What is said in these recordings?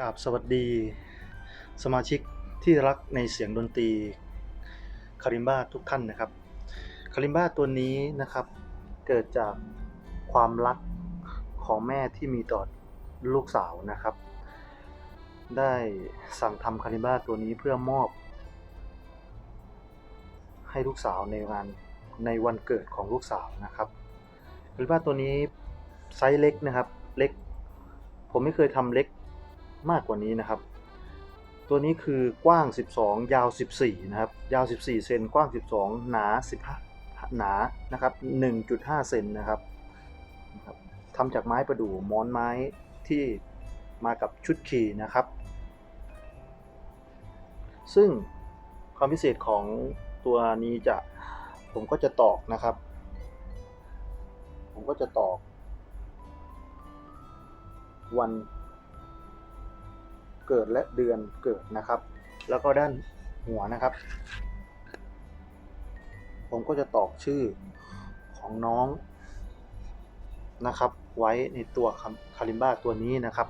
กราบสวัสดี สมาชิกที่รักในเสียงดนตรีคาริมบ้าทุกท่านนะครับคาริมบ้าตัวนี้นะครับเกิดจากความรักของแม่ที่มีต่อลูกสาวนะครับ ได้สั่งทำคาริมบ้าตัวนี้เพื่อมอบ ให้ลูกสาวในงานในวันเกิดของลูกสาวนะครับคาริมบ้าตัวนี้ไซส์เล็กนะครับเล็ก ผมไม่เคยทำเล็ก มากกว่านี้นะครับ ตัวนี้คือกว้าง 12 ยาว 14 นะครับ ยาว 14 เซน กว้าง 12 หนา 15 หนา นะครับ 1.5 เซนนะครับนะครับทำจากไม้ประดู่ม้อนไม้ที่มากับชุดขี่นะครับ ซึ่งความพิเศษของตัวนี้จะผมก็จะตอกนะครับ ผมก็จะตอกวัน เกิดและเดือนเกิดนะครับ แล้วก็ด้านหัวนะครับ ผมก็จะตอกชื่อของน้องนะครับ ไว้ในตัวคาริมบ้าตัวนี้นะครับ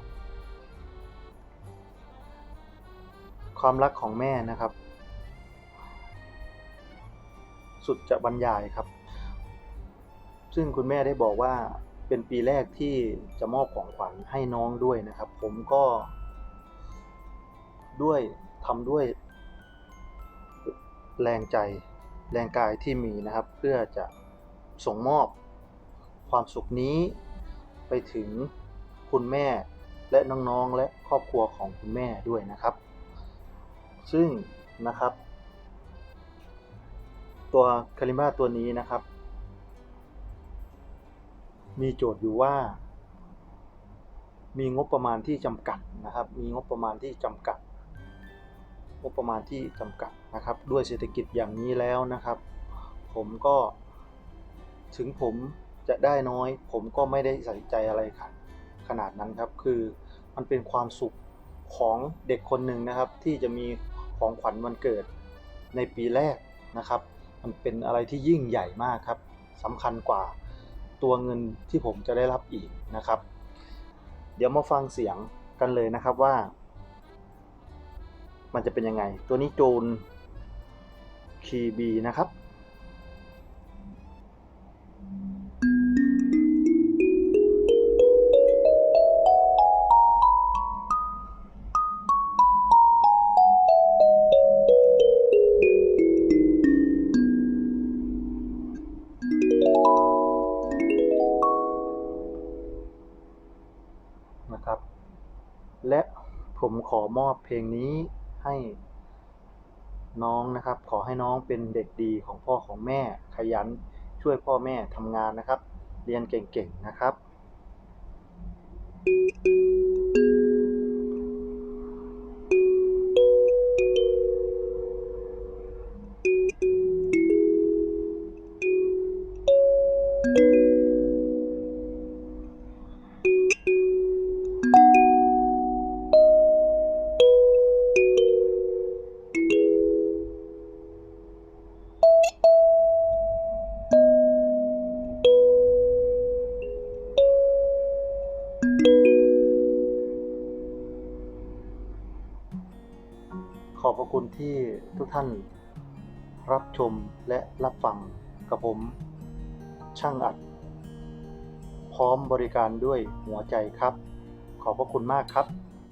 ความรักของแม่นะครับ สุดจะบรรยายครับ ซึ่งคุณแม่ได้บอกว่าเป็นปีแรกที่จะมอบของขวัญให้น้องด้วยนะครับ ผมก็ ด้วยทำด้วย แรงใจแรงกายที่มีนะครับ เพื่อจะส่งมอบความสุขนี้ไปถึงคุณแม่และน้องๆและครอบครัวของคุณแม่ด้วยนะครับ ซึ่งนะครับ ตัวคาริมาตัวนี้นะครับ มีโจทย์อยู่ว่า มีงบประมาณที่จำกัดนะครับ มีงบประมาณที่จำกัด งบประมาณที่จำกัดนะครับ ด้วยเศรษฐกิจอย่างนี้แล้วนะครับ ผมก็ถึงผมจะได้น้อย ผมก็ไม่ได้ใส่ใจอะไรครับขนาดนั้นครับ คือมันเป็นความสุขของเด็กคนหนึ่งนะครับ ที่จะมีของขวัญวันเกิดในปีแรกนะครับ มันเป็นอะไรที่ยิ่งใหญ่มากครับสำคัญกว่าตัวเงินที่ผมจะได้รับอีกนะครับ เดี๋ยวมาฟังเสียงกันเลยนะครับว่า มันจะเป็นยังไง ตัวนี้โจนคีบีนะครับนะครับ และผมขอมอบเพลงนี้ ให้น้องนะครับ ขอให้น้องเป็นเด็กดีของพ่อของแม่ขยันช่วยพ่อแม่ทำงานนะครับ เรียนเก่งๆนะครับ อบพระคุณที่ทุกท่านรับชมและรับฟังกับผม ช่างอัด พร้อมบริการด้วยหัวใจครับ ขอบพระคุณมากครับ